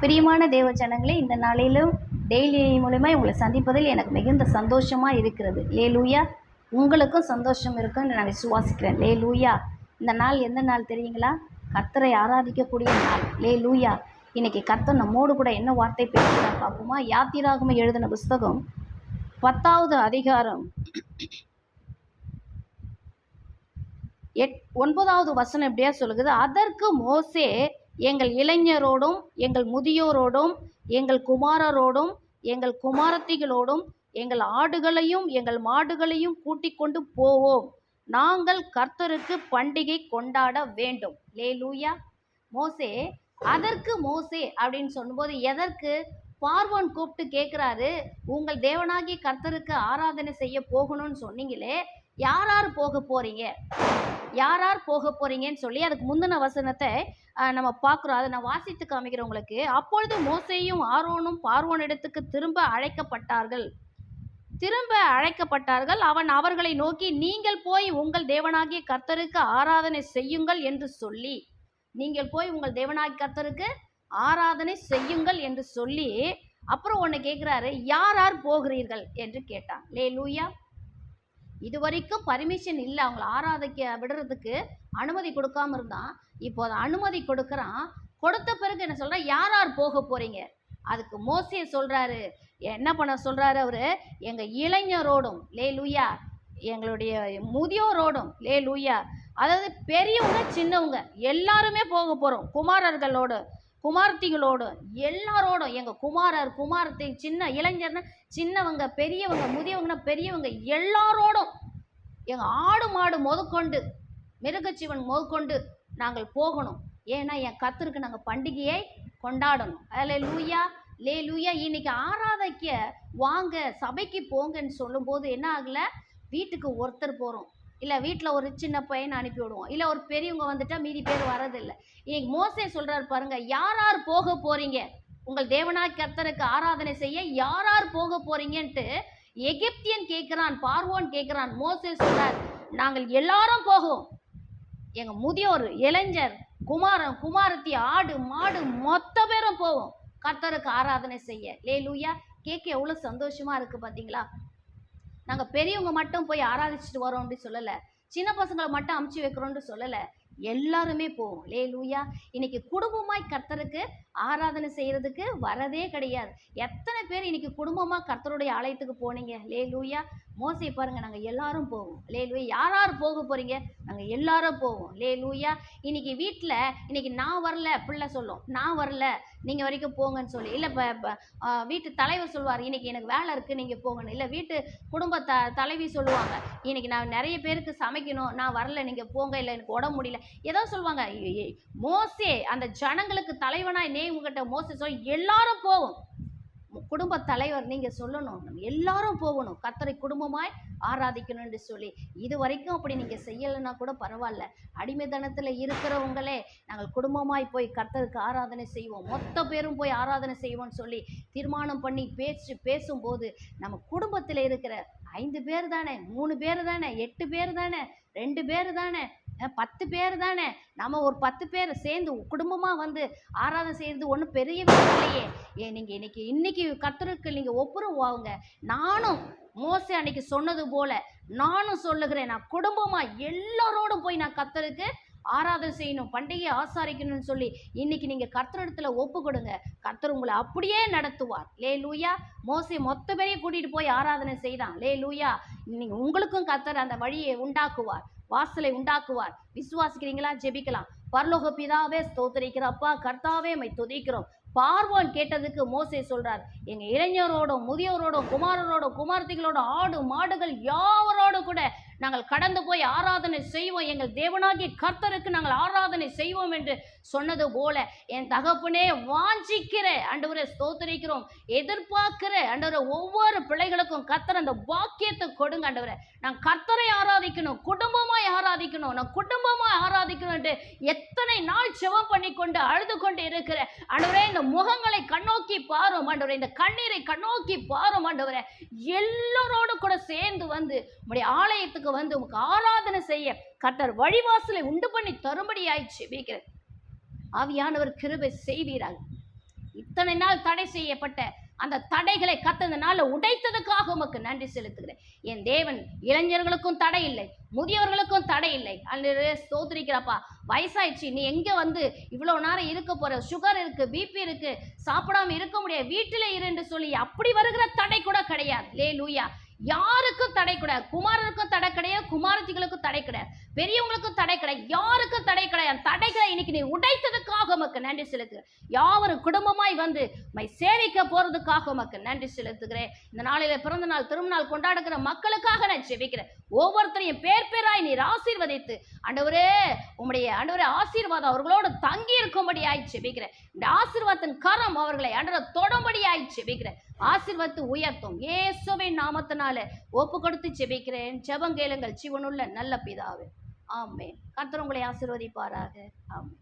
பிரியமான தேவ ஜனங்களே இந்த நாளிலும் டெய்லி மூலிமா உங்களை சந்திப்பதில் எனக்கு மிகுந்த சந்தோஷமாக இருக்கிறது. லே லூயா உங்களுக்கும் சந்தோஷம் இருக்குன்னு நான் விசுவாசிக்கிறேன். லே லூயா இந்த நாள் எந்த நாள் தெரியுங்களா? கர்த்தரை ஆராதிக்கக்கூடிய நாள். லே லூயா இன்னைக்கு கர்த்தர் நம்மோடு கூட என்ன வார்த்தை பேசுகிறார் பார்ப்போமா? யாத்திராகம எழுதின புஸ்தகம் பத்தாவது அதிகாரம். எட் ஒன்பதாவது வசனம் எப்படியா சொல்லுகிறது அதற்கு மோசே எங்கள் இளைஞரோடும் எங்கள் முதியோரோடும் எங்கள் குமாரரோடும் எங்கள் குமாரத்திகளோடும் எங்கள் ஆடுகளையும் எங்கள் மாடுகளையும் கூட்டிக் கொண்டு போவோம். நாங்கள் கர்த்தருக்கு பண்டிகை கொண்டாட வேண்டும். லே லூயா மோசே அதற்கு மோசே அப்படின்னு சொல்லும்போது எதற்கு? பார்வன் கூப்பிட்டு கேட்குறாரு உங்கள் தேவனாகி கர்த்தருக்கு ஆராதனை செய்ய போகணும்னு சொன்னீங்களே யார் யார் போக போறீங்க? யார் யார் போக போறீங்கன்னு சொல்லி அதுக்கு முந்தின வசனத்தை நம்ம பார்க்குறோம். அதை நான் வாசித்து காமிக்கிறேன் உங்களுக்கு. அப்பொழுது மோசையும் ஆரோனும் பார்வோன் இடத்துக்கு திரும்ப அழைக்கப்பட்டார்கள். திரும்ப அழைக்கப்பட்டார்கள். அவன் அவர்களை நோக்கி நீங்கள் போய் உங்கள் தேவனாகிய கர்த்தருக்கு ஆராதனை செய்யுங்கள் என்று சொல்லி. நீங்கள் போய் உங்கள் தேவனாகிய கர்த்தருக்கு ஆராதனை செய்யுங்கள் என்று சொல்லி அப்புறம் ஒன்று கேட்குறாரு யார் யார் போகிறீர்கள்? என்று கேட்டான். லே லூயா இது வரைக்கும் பர்மிஷன் இல்லை. அவங்கள ஆராதிக்க விடுறதுக்கு அனுமதி கொடுக்காம இருந்தான். இப்போ அதை அனுமதி கொடுக்குறான். கொடுத்த பிறகு என்ன சொல்கிறேன் யார் யார் போக போகிறீங்க அதுக்கு மோசிய சொல்கிறாரு என்ன பண்ண சொல்கிறாரு அவர்? எங்கள் இளைஞரோடும் லே லூயா எங்களுடைய முதியோரோடும் லே லூயா அதாவது பெரியவங்க சின்னவங்க எல்லாருமே போக போகிறோம் குமாரர்களோடு குமார்த்திகளோடும் எல்லாரோடும் எங்கள் குமாரர் குமாரத்தி சின்ன இளைஞர்னா சின்னவங்க பெரியவங்க முதியவங்கன்னா பெரியவங்க எல்லாரோடும் எங்கள் ஆடு மாடு முதற்கொண்டு மிருகச்சிவன் முதற்கொண்டு நாங்கள் போகணும். ஏன்னா என் கத்தருக்கு நாங்கள் பண்டிகையை கொண்டாடணும். அதில் லூயா லே லூயா இன்னைக்கு ஆராதைக்க வாங்க சபைக்கு போங்கன்னு சொல்லும்போது என்ன ஆகலை? வீட்டுக்கு ஒருத்தர் போகிறோம் இல்லை வீட்டில் ஒரு சின்ன பையனை அனுப்பி விடுவோம். இல்லை ஒரு பெரியவங்க வந்துட்டால் மீதி பேர் வரதில்லை இன்னைக்கு மோசே சொல்கிறார் பாருங்க யார் யார் போக போகிறீங்க உங்கள் தேவனா கர்த்தருக்கு ஆராதனை செய்ய யார் யார் போக போகிறீங்கன்ட்டு எகிப்தியன் கேட்குறான் பார்வோன் கேட்குறான் மோசே சொல்கிறார் நாங்கள் எல்லாரும் போகும் எங்கள் முதியோர் இளைஞர் குமாரன் குமாரத்தி ஆடு மாடு மொத்த பேரும் போவோம். கர்த்தருக்கு ஆராதனை செய்ய. லே லூயா கேட்க எவ்வளோ சந்தோஷமா இருக்குது பார்த்தீங்களா நாங்கள் பெரியவங்க மட்டும் போய் ஆராதிச்சுட்டு வரோம் அப்படி சொல்லலை. சின்ன பசங்களை மட்டும் அமுச்சு வைக்கிறோம்னு சொல்லலை. எல்லாருமே போவோம். லே லூயா இன்னைக்கு குடும்பமாய் கர்த்தருக்கு ஆராதனை செய்கிறதுக்கு வரதே கிடையாது. எத்தனை பேர் இன்னைக்கு குடும்பமாக கர்த்தருடைய ஆலயத்துக்கு போனீங்க? லே லூயா மோசை பாருங்க நாங்கள் எல்லாரும் போவோம். லே லூயா யார் யார் போக போறீங்க? நாங்கள் எல்லாரும் போவோம். லே லூயா இன்னைக்கு வீட்டில் இன்னைக்கு நான் வரல பிள்ளை சொல்லும். நான் வரல நீங்கள் வரைக்கும் போங்கன்னு சொல்லி. இல்லை இப்போ வீட்டு தலைவர் சொல்லுவார் இன்னைக்கு எனக்கு வேலை இருக்கு நீங்கள் போங்கன்னு. இல்லை வீட்டு குடும்ப த தலைவி சொல்லுவாங்க இன்னைக்கு நான் நிறைய பேருக்கு சமைக்கணும் நான் வரல நீங்கள் போங்க இல்லை எனக்கு உடம்பு முடியல. ஏதோ சொல்லுவாங்க மோசே அந்த ஜனங்களுக்கு தலைவனாக நே உங்ககிட்ட மோசே சொல்லி எல்லாரும் போவோம். குடும்ப தலைவர் நீங்கள் சொல்லணும். எல்லாரும் போகணும். கத்தரை குடும்பமாய் ஆராதிக்கணும்னு சொல்லி. இது வரைக்கும் அப்படி நீங்கள் செய்யலைன்னா கூட பரவாயில்ல. அடிமைதனத்தில் இருக்கிறவங்களே நாங்கள் குடும்பமாய் போய் கர்த்தருக்கு ஆராதனை செய்வோம். மொத்த பேரும் போய் ஆராதனை செய்வோம்னு சொல்லி தீர்மானம் பண்ணி பேசி பேசும்போது நம்ம குடும்பத்தில் இருக்கிற ஐந்து பேர் தானே மூணு பேர் தானே எட்டு பேர் தானே ரெண்டு பேர் தானே பத்து பேர் தானே. நம்ம ஒரு பத்து பேர் சேர்ந்து குடும்பமாக வந்து ஆராதனை செய்கிறது ஒன்றும் பெரிய விஷயம் இல்லையே. ஏ நீங்கள் இன்னைக்கு இன்னைக்கு கத்தருக்கு நீங்கள் ஒப்புரவாகுங்க நானும் மோசே அன்னைக்கு சொன்னது போல நானும் சொல்லுகிறேன். நான் குடும்பமாக எல்லாரோடும் போய் நான் கத்தருக்கு ஆராதனை செய்யணும் பண்டிகையை ஆசாரிக்கணும்னு சொல்லி இன்னைக்கு நீங்கள் கர்த்தரிடத்துல ஒப்பு கொடுங்க. கர்த்தர் உங்களை அப்படியே நடத்துவார். லே லூயா மோசே மொத்த பேரையும் கூட்டிகிட்டு போய் ஆராதனை செய்தான். லே லூயா நீங்கள் உங்களுக்கும் கர்த்தர் அந்த வழியை உண்டாக்குவார். வாசலை உண்டாக்குவார். விசுவாசிக்கிறீங்களா? ஜெபிக்கலாம். பரலோக பிதாவே ஸ்தோத்தரிக்கிறப்பா கர்த்தாவே மை துதிக்கிறோம். பார்வான் கேட்டதுக்கு மோசே சொல்றார் எங்க இளைஞரோடும் முதியோரோடும் குமாரரோடும் குமார்த்திகளோட ஆடு மாடுகள் யாவரோட கூட நாங்கள் கடந்து போய் ஆராதனை செய்வோம். எங்கள் தேவனாகிய கர்த்தருக்கு நாங்கள் ஆராதனை செய்வோம் என்று சொன்னது போல என் தகப்பனே வாஞ்சிக்கிற ஆண்டவரை ஸ்தோத்தரிக்கிறோம். எதிர்பார்க்கிற ஆண்டவரை ஒவ்வொரு பிள்ளைகளுக்கும் கர்த்தர் அந்த வாக்கியத்தை கொடுங்க அண்டவரை. நான் கர்த்தரை ஆராதிக்கணும் குடும்பமாய் ஆராதிக்கணும் நான் குடும்பமாய் ஆராதிக்கணும் என்று எத்தனை நாள் செவம் பண்ணி கொண்டு அழுது கொண்டு இருக்கிற அன்றுவரே இந்த முகங்களை கண்ணோக்கி பாரும் ஆண்டவரே. இந்த கண்ணீரை கண்ணோக்கி பாரும் ஆண்டவரே. எல்லோரோடு கூட சேர்ந்து வந்து உங்களுடைய ஆலயத்துக்கு வந்து உமக்கு ஆராதனை செய்ய கர்த்தர் வழிவாசலை உண்டு பண்ணி தரும்படி ஆயிடுச்சு வைக்கிறேன் ஆவியானவர் கிருபை செய்வீராக. இத்தனை நாள் தடை செய்யப்பட்ட அந்த தடைகளை கத்ததுனால உடைத்ததுக்காக உமக்கு நன்றி செலுத்துகிறேன். என் தேவன் இளைஞர்களுக்கும் தடை இல்லை முதியவர்களுக்கும் தடை இல்லை. அல்லது சோதரிக்கிறப்பா வயசாயிடுச்சு. நீ எங்க வந்து இவ்வளோ நேரம் இருக்க போற? சுகர் இருக்கு பிபி இருக்கு சாப்பிடாம இருக்க முடியாது வீட்டில் இருன்னு சொல்லி அப்படி வருகிற தடை கூட கிடையாது. லே லூயா யாருக்கும் தடை கிடையாது. குமாரருக்கும் தடை கிடையாது குமாரத்திகளுக்கும் தடை கிடையாது. பெரியவங்களுக்கும் தடை கிடையாது. யாருக்கும் தடை கிடையாது. தடைகளை இன்னைக்கு நீ உடைத்ததுக்கு உமக்கு நன்றி செலுத்துகிறேன். யாவரும் குடும்பமாய் வந்து மை சேவிக்க போறதுக்காக உமக்கு நன்றி செலுத்துகிறேன். இந்த நாளில பிறந்த நாள் திருமணம் கொண்டாடுகிற மக்களுக்காக நான் ஜெபிக்கிறேன். ஒவ்வொருத்தரையும் பேர் பேராய் நீர் ஆசீர்வதித்து ஆண்டவரே உம்முடைய ஆண்டவரே ஆசீர்வாதம் அவர்களோடு தங்கி இருக்கும்படியாய் ஜெபிக்கிறேன். இந்த ஆசீர்வாதத்தின் கரம் அவர்களை ஆண்டவர் தொடும்படியாய் ஜெபிக்கிறேன். ஆசீர்வத்து உயர்த்தும் ஏசுவின் நாமத்தினால ஒப்பு கொடுத்து ஜெபிக்கிறேன். ஜெபம் கேளுங்கள் சிவனுள்ள நல்ல பிதாவே. ஆமே கர்த்தர் உங்களை ஆசீர்வதிப்பாராக. ஆமே